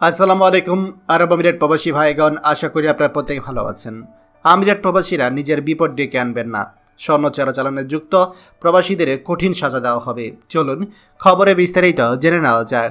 আসসালামু আলাইকুম, আরব আমিরাত প্রবাসী ভাইগণ, আশা করি আপনারা প্রত্যেকে ভালো আছেন। আমিরাত প্রবাসীরা নিজের বিপদ ডেকে আনবেন না। স্বর্ণ চালানে যুক্ত প্রবাসীদের কঠিন সাজা দেওয়া হবে। চলুন খবরে বিস্তারিত জেনে নেওয়া যায়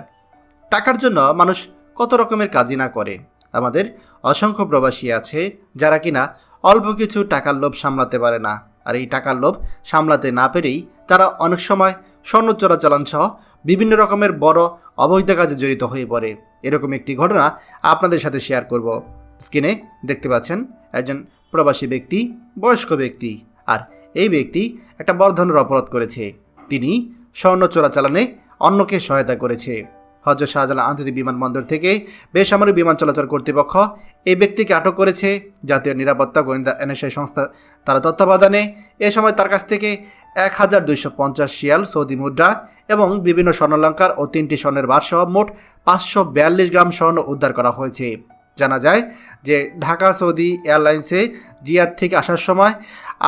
টাকার জন্য মানুষ কত রকমের কাজই না করে। আমাদের অসংখ্য প্রবাসী আছে যারা কিনা অল্প কিছু টাকার লোভ সামলাতে পারে না। আর এই টাকার লোভ সামলাতে না পেরেই তারা অনেক সময় স্বর্ণ চোরাচালান সহ বিভিন্ন রকমের বড় অবৈধ কাজে জড়িত হয়ে পড়ে। এরকম একটি ঘটনা আপনাদের সাথে শেয়ার করব। স্ক্রিনে দেখতে পাচ্ছেন একজন প্রবাসী ব্যক্তি, বয়স্ক ব্যক্তি, আর এই ব্যক্তি একটা বর্ধনের অপরাধ করেছে। তিনি স্বর্ণ চোরাচালানে অন্যকে সহায়তা করেছে। হজরত শাহজালাল আন্তর্জাতিক বিমানবন্দর থেকে বেসামরিক বিমান চলাচল কর্তৃপক্ষ এই ব্যক্তিকে আটক করেছে। জাতীয় নিরাপত্তা গোয়েন্দা এনএসআই সংস্থা তারা তত্ত্বাবধানে এ সময় তার কাছ থেকে এক হাজার দুইশো পঞ্চাশ শিয়াল, সৌদি মুদ্রা এবং বিভিন্ন স্বর্ণলঙ্কার ও তিনটি স্বর্ণের বারসহ মোট পাঁচশো বিয়াল্লিশ গ্রাম স্বর্ণ উদ্ধার করা হয়েছে। জানা যায় যে ঢাকা সৌদি এয়ারলাইন্সে রিয়াদ থেকে আসার সময়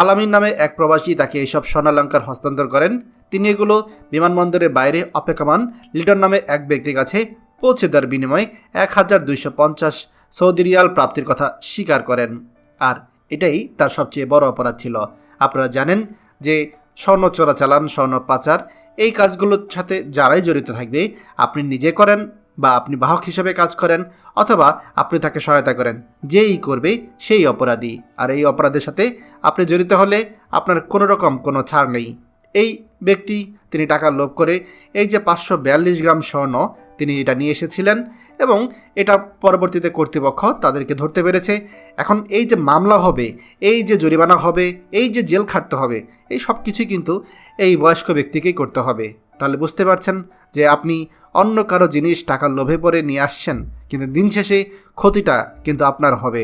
আলামিন নামে এক প্রবাসী তাকে এইসব স্বর্ণালঙ্কার হস্তান্তর করেন। তিনি এগুলো বিমানবন্দরের বাইরে অপেক্ষমান লিটন নামে এক ব্যক্তির কাছে পৌঁছে দেওয়ার বিনিময়ে এক হাজার দুইশো পঞ্চাশ সৌদি রিয়াল প্রাপ্তির কথা স্বীকার করেন। আর এটাই তার সবচেয়ে বড় অপরাধ ছিল। আপনারা জানেন যে স্বর্ণ চোরাচালান, স্বর্ণ পাচার এই কাজগুলোর সাথে যারাই জড়িত থাকবে, আপনি নিজে করেন বা আপনি বাহক হিসেবে কাজ করেন অথবা আপনি তাকে সহায়তা করেন। যেই করবে সেই অপরাধী। আর এই অপরাধের সাথে আপনি জড়িত হলে আপনার কোনো রকম কোনো ছাড় নেই। এই ব্যক্তি, তিনি টাকার লোভ করে এই যে পাঁচশো বিয়াল্লিশ গ্রাম স্বর্ণ তিনি এটা নিয়ে এসেছিলেন এবং এটা পরবর্তীতে কর্তৃপক্ষ তাদেরকে ধরতে পেরেছে। এখন এই যে মামলা হবে, এই যে জরিমানা হবে, এই যে জেল খাটতে হবে, এই সব কিছুই কিন্তু এই বয়স্ক ব্যক্তিকেই করতে হবে। তাহলে বুঝতে পারছেন যে আপনি অন্য কারও জিনিস টাকার লোভে পড়ে নিয়ে আসছেন, কিন্তু দিন শেষে ক্ষতিটা কিন্তু আপনার হবে।